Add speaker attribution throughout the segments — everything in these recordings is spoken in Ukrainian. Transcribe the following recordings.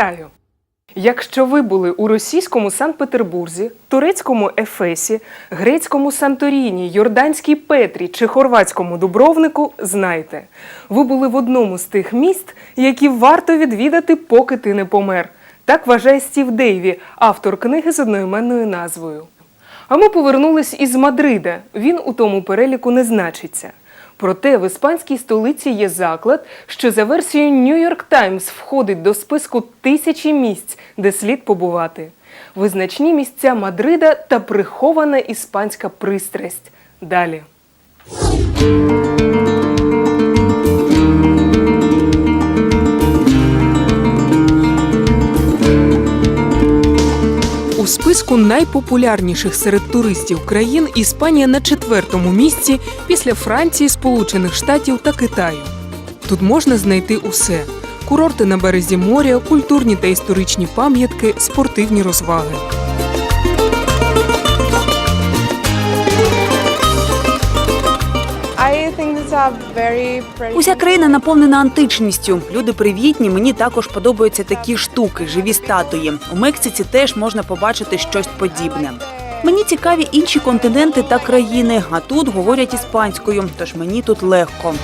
Speaker 1: Вітаю! Якщо ви були у російському Санкт-Петербурзі, турецькому Ефесі, грецькому Санторіні, Йорданській Петрі чи хорватському Дубровнику, знайте, ви були в одному з тих міст, які варто відвідати, поки ти не помер. Так вважає Стів Дейві, автор книги з одноіменною назвою. А ми повернулись із Мадрида. Він у тому переліку не значиться. Проте в іспанській столиці є заклад, що за версією Нью-Йорк Таймс входить до списку тисячі місць, де слід побувати. Визначні місця Мадрида та прихована іспанська пристрасть. Далі. Списку найпопулярніших серед туристів країн Іспанія на четвертому місці після Франції, Сполучених Штатів та Китаю. Тут можна знайти усе: курорти на березі моря, культурні та історичні пам'ятки, спортивні розваги.
Speaker 2: Уся країна наповнена античністю. Люди привітні. Мені також подобаються такі штуки, живі статуї. У Мексиці теж можна побачити щось подібне. Мені цікаві інші континенти та країни, а тут говорять іспанською, тож мені тут легко.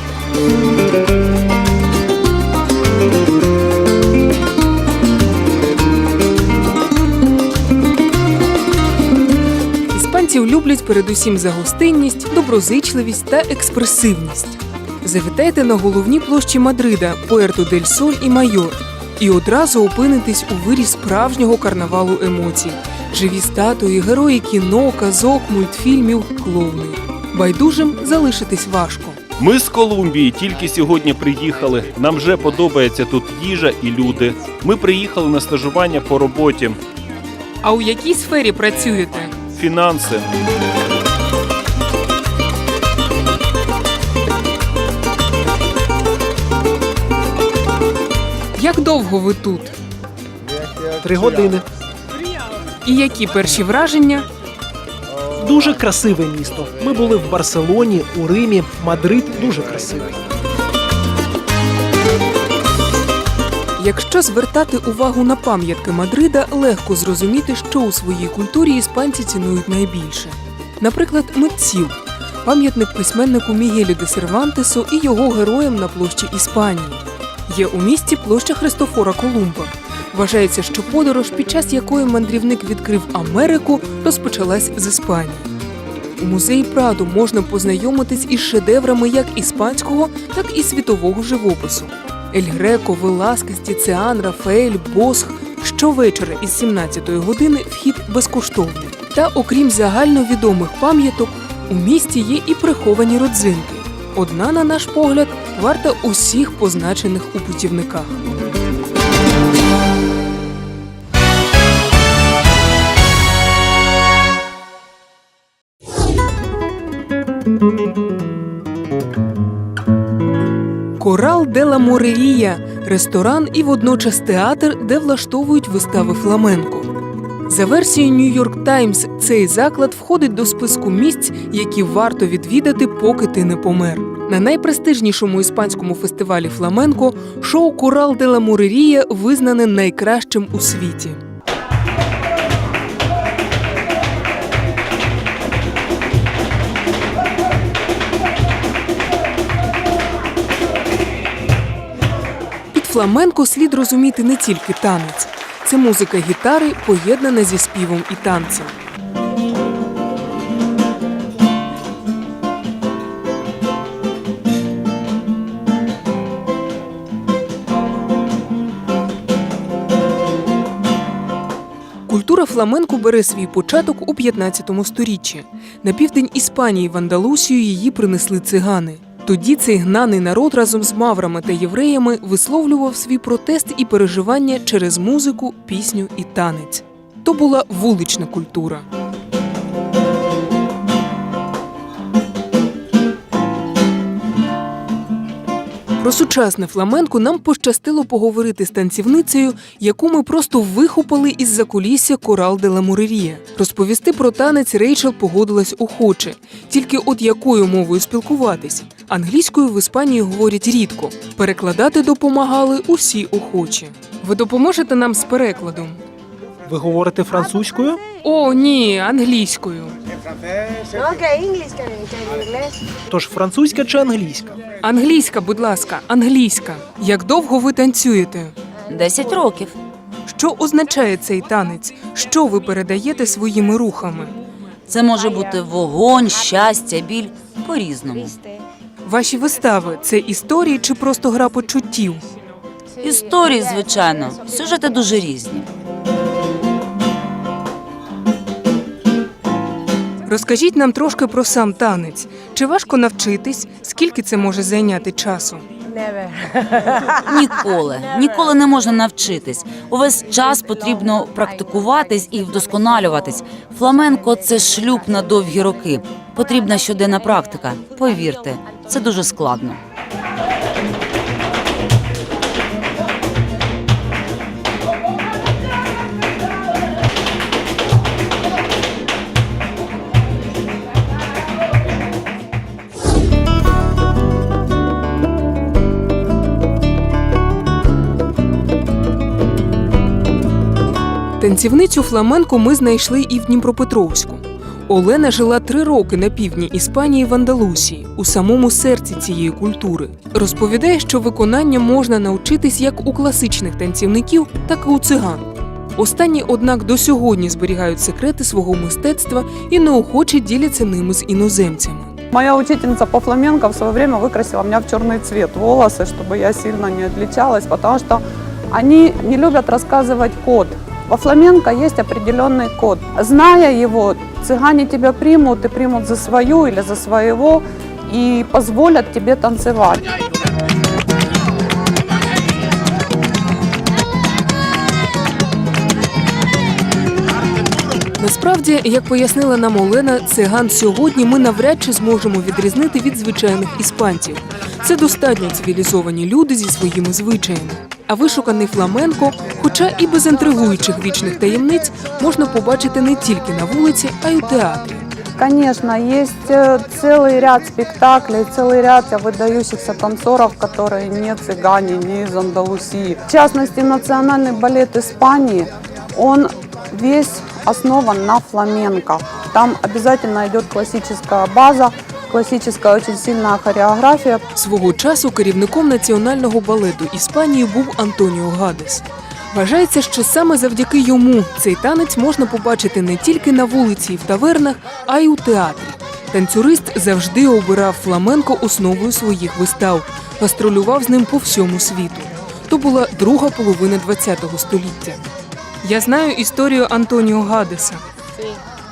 Speaker 1: Люблять передусім за гостинність, доброзичливість та експресивність. Завітайте на головні площі Мадрида, Пуерто дель Соль і Майор, і одразу опинитесь у вирі справжнього карнавалу емоцій: живі статуї, герої кіно, казок, мультфільмів, клоуни. Байдужим залишитись важко.
Speaker 3: Ми з Колумбії тільки сьогодні приїхали. Нам вже подобається тут їжа і люди. Ми приїхали на стажування по роботі,
Speaker 1: А у якій сфері працюєте?
Speaker 3: Фінанси.
Speaker 1: Як довго ви тут?
Speaker 4: Три години.
Speaker 1: І які перші враження?
Speaker 4: Дуже красиве місто. Ми були в Барселоні, у Римі. Мадрид дуже красивий.
Speaker 1: Якщо звертати увагу на пам'ятки Мадрида, легко зрозуміти, що у своїй культурі іспанці цінують найбільше. Наприклад, митців, пам'ятник письменнику Мігелю де Сервантесу і його героям на площі Іспанії. Є у місті площа Христофора Колумба. Вважається, що подорож, під час якої мандрівник відкрив Америку, розпочалась з Іспанії. У музеї Прадо можна познайомитись із шедеврами як іспанського, так і світового живопису. Ель Греко, Веласкес, Тіціан, Рафаель, Босх. Щовечора із 17-ї години вхід безкоштовний. Та окрім загальновідомих пам'яток, у місті є і приховані родзинки. Одна, на наш погляд, варта усіх позначених у путівниках. Корал де ла Морелія ресторан і водночас театр, де влаштовують вистави фламенко. За версією York Times, цей заклад входить до списку місць, які варто відвідати, поки ти не помер. На найпрестижнішому іспанському фестивалі фламенко шоу Корал де ла Морерія визнане найкращим у світі. Фламенко слід розуміти не тільки танець. Це музика гітари, поєднана зі співом і танцем. Культура фламенко бере свій початок у 15 сторіччі. На південь Іспанії в Андалусію її принесли цигани. Тоді цей гнаний народ разом з маврами та євреями висловлював свій протест і переживання через музику, пісню і танець. То була вулична культура. Про сучасне фламенко нам пощастило поговорити з танцівницею, яку ми просто вихопили із за кулісся Корал де ла Мурерія. Розповісти про танець Рейчел погодилась охоче. Тільки от якою мовою спілкуватись? Англійською в Іспанії говорять рідко. Перекладати допомагали усі охочі. Ви допоможете нам з перекладом?
Speaker 4: Ви говорите французькою?
Speaker 1: О, ні, англійською.
Speaker 4: Тож французька чи англійська?
Speaker 1: Англійська, будь ласка, англійська. Як довго ви танцюєте?
Speaker 5: 10 років.
Speaker 1: Що означає цей танець? Що ви передаєте своїми рухами?
Speaker 5: Це може бути вогонь, щастя, біль по-різному.
Speaker 1: Ваші вистави це історії чи просто гра почуттів?
Speaker 5: Історії, звичайно, сюжети дуже різні.
Speaker 1: Розкажіть нам трошки про сам танець. Чи важко навчитись? Скільки це може зайняти часу?
Speaker 5: Ніколи, ніколи не можна навчитись. Увесь час потрібно практикуватись і вдосконалюватись. Фламенко це шлюб на довгі роки. Потрібна щоденна практика. Повірте, це дуже складно.
Speaker 1: Танцівницю фламенко ми знайшли і в Дніпропетровську. Олена жила три роки на півдні Іспанії в Андалусії, у самому серці цієї культури. Розповідає, що виконання можна навчитись як у класичних танцівників, так і у циган. Останні, однак, до сьогодні зберігають секрети свого мистецтва і неохоче діляться ними з іноземцями.
Speaker 6: Моя учительница по фламенко в свое время выкрасила меня в черный цвет волосы, чтобы я сильно не отличалась, потому что они не любят рассказывать код. Во фламенко есть определенный код. Зная его, цыгане тебя примут и примут за свою или за своего и позволят тебе танцевать.
Speaker 1: Насправді, як пояснила нам Олена, циган сьогодні ми навряд чи зможемо відрізнити від звичайних іспанців. Це достатньо цивілізовані люди зі своїми звичаями. А вишуканий фламенко, хоча і без інтригуючих вічних таємниць, можна побачити не тільки на вулиці, а й у театрі.
Speaker 6: Конечно, есть э, целый ряд спектаклей, целый ряд выдающихся танцоров, которые не цыгане, не из Андалусии. В частности, национальный балет Испании, он весь основан на фламенко. Там обязательно идет классическая база, классическая очень сильная хореография.
Speaker 1: Свого часу керівником національного балету Іспанії був Антоніо Гадес. Вважається, що саме завдяки йому цей танець можна побачити не тільки на вулиці і в тавернах, а й у театрі. Танцюрист завжди обирав фламенко основою своїх вистав, гастролював з ним по всьому світу. То була друга половина ХХ століття. Я знаю історію Антоніо Гадеса.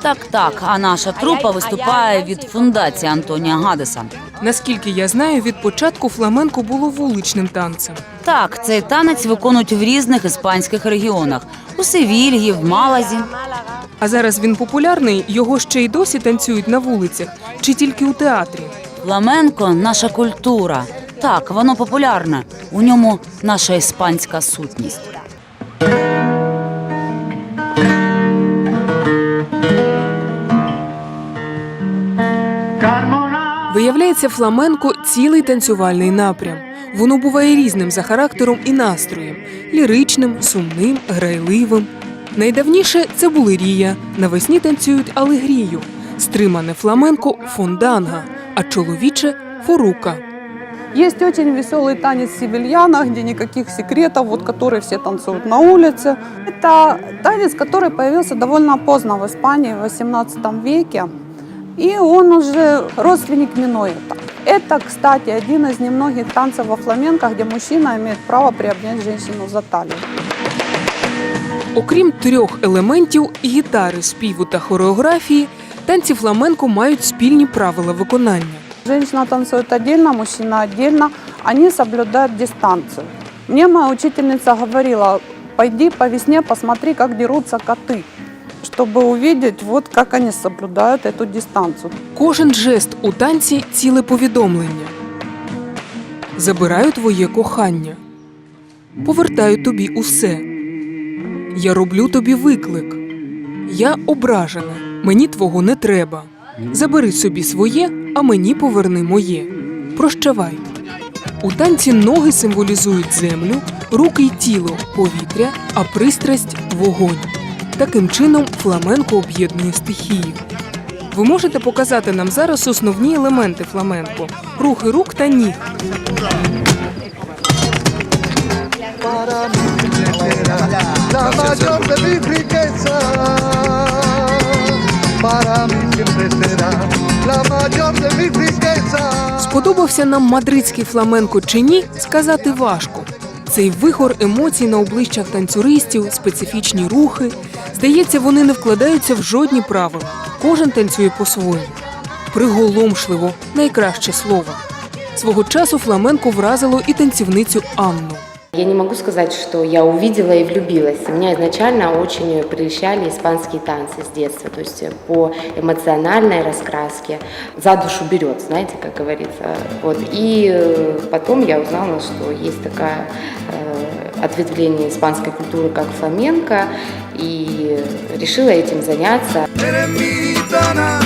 Speaker 5: Так, так. А наша трупа виступає від фундації Антонія Гадеса.
Speaker 1: Наскільки я знаю, від початку фламенко було вуличним танцем.
Speaker 5: Так, цей танець виконують в різних іспанських регіонах: у Севільї, в Малазі.
Speaker 1: А зараз він популярний, його ще й досі танцюють на вулицях чи тільки у театрі.
Speaker 5: Фламенко наша культура. Так, воно популярне. У ньому наша іспанська сутність.
Speaker 1: Виявляється, фламенко цілий танцювальний напрям. Воно буває різним за характером і настроєм ліричним, сумним, грайливим. Найдавніше це були рія. Навесні танцюють алегрію, стримане фламенко фонданга, а чоловіче форука.
Speaker 6: Есть очень веселый танец севильяна, где никаких секретов, вот который все танцуют на улице. Это танец, который появился довольно поздно в Испании, в 18 веке. И он уже родственник минуэта. Это, кстати, один из немногих танцев во фламенко, где мужчина имеет право приобнять женщину за талию.
Speaker 1: Окрім трьох елементів гітари, співу та хореографії, танці фламенко мають спільні правила виконання.
Speaker 6: Женщина танцует отдельно, мужчина отдельно. Они соблюдают дистанцию. Мне моя учительница говорила, пойди по весне посмотри, как дерутся коты, чтобы увидеть, вот как они соблюдают эту дистанцию.
Speaker 1: Кожен жест у танці ціле повідомлення. Забираю твоє кохання. Повертаю тобі усе. Я роблю тобі виклик. Я ображена. Мені твого не треба. Забери собі своє, а мені поверни моє. Прощавай. У танці ноги символізують землю, руки й тіло повітря, а пристрасть вогонь. Таким чином фламенко об'єднує стихії. Ви можете показати нам зараз основні елементи фламенко: рухи рук та ніг. Сподобався нам мадридський фламенко чи ні, сказати важко. Цей вихор емоцій на обличчях танцюристів, специфічні рухи. Здається, вони не вкладаються в жодні правила. Кожен танцює по-своєму. Приголомшливо найкраще слово. Свого часу фламенко вразило і танцівницю Анну.
Speaker 7: Я не могу сказать, что я увидела и влюбилась. Меня изначально очень прельщали испанские танцы с детства, то есть по эмоциональной раскраске за душу берет, знаете, как говорится. Вот. И э, потом я узнала, что есть такая э, ответвление испанской культуры, как фламенко, и решила этим заняться.
Speaker 8: Eres mi gitana,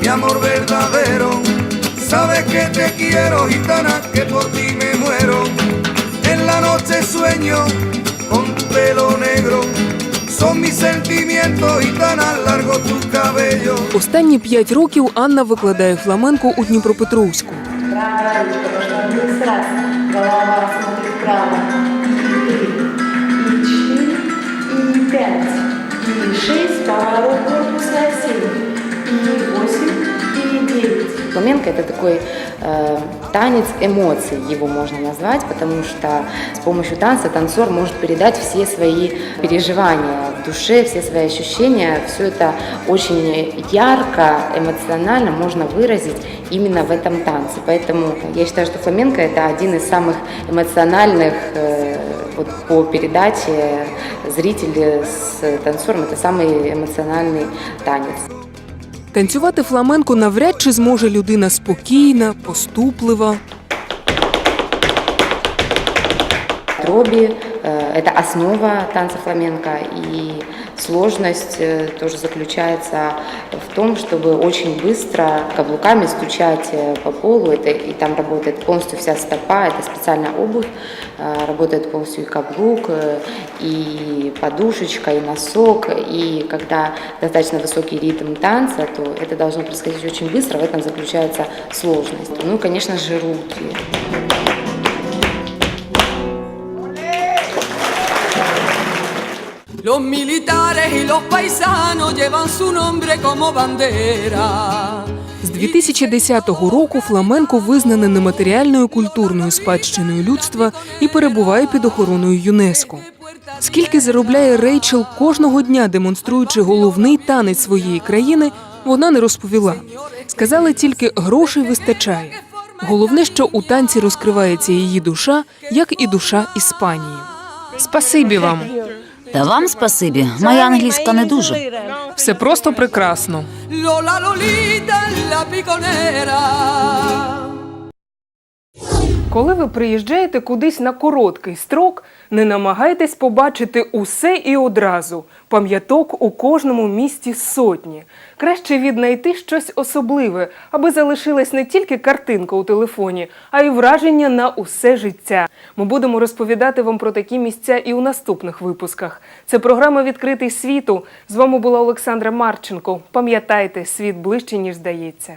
Speaker 8: mi amor verdadero. Sabes que te quiero, gitana, que por ti me muero. En la noche sueño con tu pelo negro. Son mis sentimientos, gitana, largo tu cabello.
Speaker 1: Останні п'ять років Анна викладає фламенко у Дніпропетровську.
Speaker 7: Фламенко это такой э, танец эмоций, его можно назвать, потому что с помощью танца танцор может передать все свои переживания в душе, все свои ощущения. Все это очень ярко, эмоционально можно выразить именно в этом танце. Поэтому я считаю, что фламенко это один из самых эмоциональных э, вот, по передаче зрителя с танцором. Это самый эмоциональный танец.
Speaker 1: Танцювати фламенко навряд чи зможе людина спокійна, поступлива.
Speaker 7: Дроби э, – это основа танца фламенко, и сложность э, тоже заключается в том, чтобы очень быстро каблуками стучать э, по полу, это, и там работает полностью вся стопа, это специальная обувь, э, работает полностью и каблук, э, и подушечка, и носок, и когда достаточно высокий ритм танца, то это должно происходить очень быстро, в этом заключается сложность. Ну и, конечно же, руки.
Speaker 9: Los militares y los paisanos llevan su nombre como bandera.
Speaker 1: З 2010 року фламенко визнане нематеріальною культурною спадщиною людства і перебуває під охороною ЮНЕСКо. Скільки заробляє Рейчел кожного дня, демонструючи головний танець своєї країни, вона не розповіла. Сказали тільки грошей вистачає. Головне, що у танці розкривається її душа, як і душа Іспанії. Спасибі вам.
Speaker 5: Та вам спасибі. Моя англійська не дуже.
Speaker 1: Все просто прекрасно.
Speaker 9: Лола лоліта ла piconera.
Speaker 1: Коли ви приїжджаєте кудись на короткий строк, не намагайтесь побачити усе і одразу. Пам'яток у кожному місті сотні. Краще віднайти щось особливе, аби залишилась не тільки картинка у телефоні, а й враження на усе життя. Ми будемо розповідати вам про такі місця і у наступних випусках. Це програма Відкритий світу. З вами була Олександра Марченко. Пам'ятайте, світ ближче ніж здається.